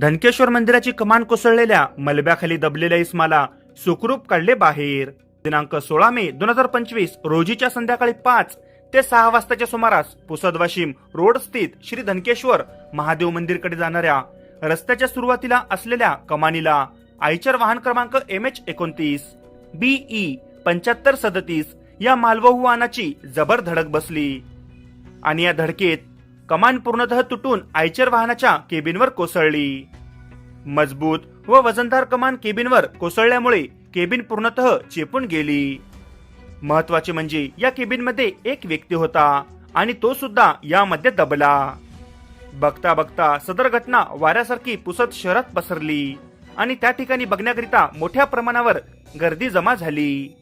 धनकेश्वर मंदिराची कमान कोसळलेल्या मलब्याखाली दबलेल्या इस्माला सुखरूप काढले बाहेर. दिनांक सोळा मे दोन हजार पंचवीस रोजीच्या संध्याकाळी पाच ते सहा वाजताच्या सुमारास पुसद वाशिम रोड स्थित श्री धनकेश्वर महादेव मंदिरकडे जाणाऱ्या रस्त्याच्या सुरुवातीला असलेल्या कमानीला आयचर वाहन क्रमांक एम एच एकोणतीस बीई पंच्याहत्तर सदतीस या मालवाहू वाहनाची जबर धडक बसली. आणि या धडकेत कमान पूर्णतः तुटून आयचर वाहनाच्या केबिनवर कोसळली. मजबूत व वजनदार कमान केबिनवर कोसळल्यामुळे केबिन पूर्णतः चेपून गेली. महत्त्वाचे म्हणजे या केबिनमध्ये एक व्यक्ती होता आणि तो सुद्धा यामध्ये दबला. बघता बघता सदर घटना वाऱ्यासारखी पुसत शहरात पसरली आणि त्या ठिकाणी बघण्याकरिता मोठ्या प्रमाणावर गर्दी जमा झाली.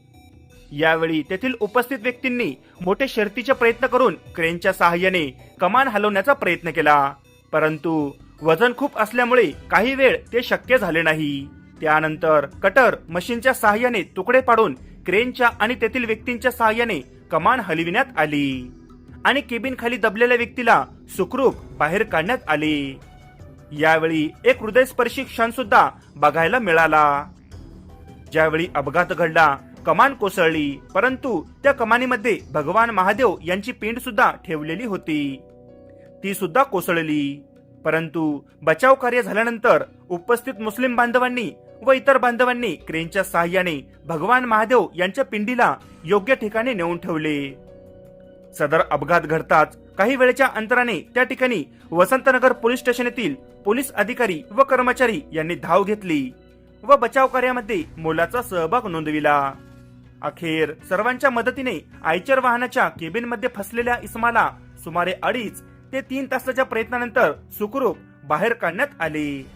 यावेळी तेथील उपस्थित व्यक्तींनी मोठे शर्तीचे प्रयत्न करून क्रेनच्या सहाय्याने कमान हलवण्याचा प्रयत्न केला. परंतु वजन खूप असल्यामुळे काही वेळ ते शक्य झाले नाही. त्यानंतर कटर मशीनच्या सहाय्याने तुकडे पाडून क्रेनच्या आणि तेथील व्यक्तींच्या सहाय्याने कमान हलविण्यात आली आणि केबिन खाली दबलेल्या व्यक्तीला सुखरूप बाहेर काढण्यात आले. यावेळी एक हृदयस्पर्शी क्षण सुद्धा बघायला मिळाला. ज्यावेळी अपघात घडला कमान कोसळली परंतु त्या कमानीमध्ये भगवान महादेव यांची पिंड सुद्धा ठेवलेली होती. ती सुद्धा कोसळली. परंतु बचाव कार्य झाल्यानंतर उपस्थित मुस्लिम बांधवांनी व इतर बांधवांनी क्रेनच्या सहाय्याने भगवान महादेव यांच्या पिंडीला योग्य ठिकाणी नेऊन ठेवले. सदर अपघात घडताच काही वेळेच्या अंतराने त्या ठिकाणी वसंतनगर पोलीस स्टेशन येथील पोलीस अधिकारी व कर्मचारी यांनी धाव घेतली व बचाव कार्यामध्ये मोलाचा सहभाग नोंदविला. अखेर सर्वांच्या मदतीने आयचर वाहनाच्या केबिनमध्ये फसलेल्या इस्माला सुमारे अडीच ते तीन तासाच्या प्रयत्नानंतर सुखरूप बाहेर काढण्यात आले.